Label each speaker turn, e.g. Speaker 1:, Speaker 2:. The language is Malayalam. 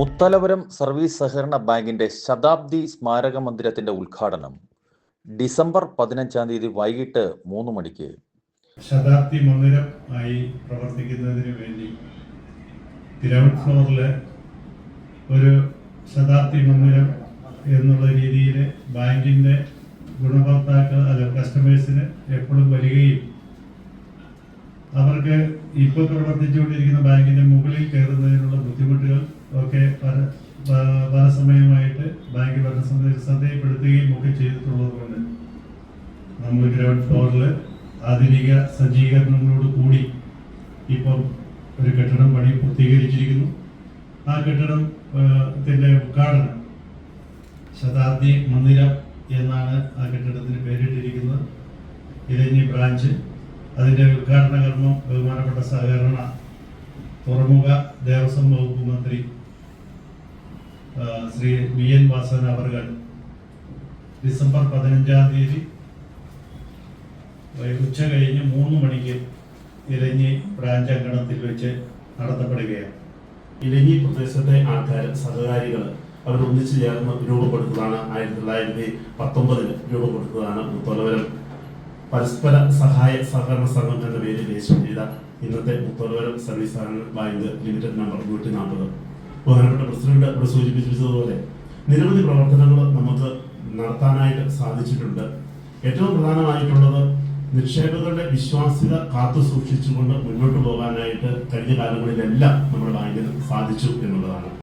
Speaker 1: മുത്തലപുരം സർവീസ് സഹകരണ ബാങ്കിന്റെ ശതാബ്ദി സ്മാരക മന്ദിരത്തിന്റെ ഉദ്ഘാടനം. ഡിസംബർ പതിനഞ്ചാം തീയതി വൈകിട്ട് മൂന്ന് മണിക്ക്.
Speaker 2: ശതാബ്ദി മന്ദിരം ആയി പ്രവർത്തിക്കുന്നതിന് വേണ്ടി ഗ്രൗണ്ട് ഫ്ലോറിൽ ഒരു ശതാബ്ദി മന്ദിരം എന്നുള്ള രീതിയിൽ ബാങ്കിന്റെ ഗുണഭോക്താക്കൾ അല്ല കസ്റ്റമേഴ്സിന് എപ്പോഴും വരികയും അവർക്ക് ഇപ്പോൾ പ്രവർത്തിച്ചുകൊണ്ടിരിക്കുന്ന ബാങ്കിന്റെ മുകളിൽ കയറുന്നതിനുള്ള ബുദ്ധിമുട്ടുകൾ ഒക്കെ പല സമയമായിട്ട് ബാങ്ക് ഭരണസമിതി ശ്രദ്ധയപ്പെടുത്തുകയും ഒക്കെ ചെയ്തിട്ടുള്ളത് കൊണ്ട് നമ്മൾ ഗ്രൗണ്ട് ഫ്ലോറിൽ ആധുനിക സജ്ജീകരണങ്ങളോട് കൂടി ഇപ്പം ഒരു കെട്ടിടം പണി പൂർത്തീകരിച്ചിരിക്കുന്നു. ആ കെട്ടിടം ആ, ത്തിന്റെ ഉദ്ഘാടനം ശതാബ്ദി മന്ദിരം എന്നാണ് ആ കെട്ടിടത്തിന് പേരിട്ടിരിക്കുന്നത്. ഇരഞ്ഞി ബ്രാഞ്ച്. അതിന്റെ ഉദ്ഘാടന കർമ്മം ബഹുമാനപ്പെട്ട സഹകരണ തുറമുഖ ദേവസ്വം വകുപ്പ് മന്ത്രി ശ്രീ വി എൻ വാസവൻ അവർ ഡിസംബർ പതിനഞ്ചാം തീയതി ഉച്ച കഴിഞ്ഞ് മൂന്ന് മണിക്ക് ഇലഞ്ഞി ബ്രാഞ്ച് അങ്കണത്തിൽ വെച്ച് നടത്തപ്പെടുകയാണ്.
Speaker 3: ഇലഞ്ഞി പ്രദേശത്തെ ആൾക്കാർ സഹകാരികൾ അവർ ഒന്നിച്ചു ചേർന്ന് രൂപപ്പെടുത്തതാണ് ആയിരത്തി തൊള്ളായിരത്തി പത്തൊമ്പതിൽ രൂപപ്പെടുത്തതാണ് മുത്തോലവരം പരസ്പര സഹായ സഹകരണ സംഘം പേരിൽ രജിസ്റ്റർ ചെയ്ത ഇന്നത്തെ Mutholavaram service bank limited number നൂറ്റി നാൽപ്പത്. ബഹുമാനപ്പെട്ട പ്രസിഡന്റ് ഇവിടെ സൂചിപ്പിച്ചതുപോലെ നിരവധി പ്രവർത്തനങ്ങൾ നമുക്ക് നടത്താനായിട്ട് സാധിച്ചിട്ടുണ്ട്. ഏറ്റവും പ്രധാനമായിട്ടുള്ളത് നിക്ഷേപകരുടെ വിശ്വാസ്യത കാത്തു സൂക്ഷിച്ചുകൊണ്ട് മുന്നോട്ട് പോകാനായിട്ട് കഴിഞ്ഞ കാലങ്ങളിലെല്ലാം നമ്മുടെ ബാങ്കിന് സാധിച്ചു എന്നുള്ളതാണ്.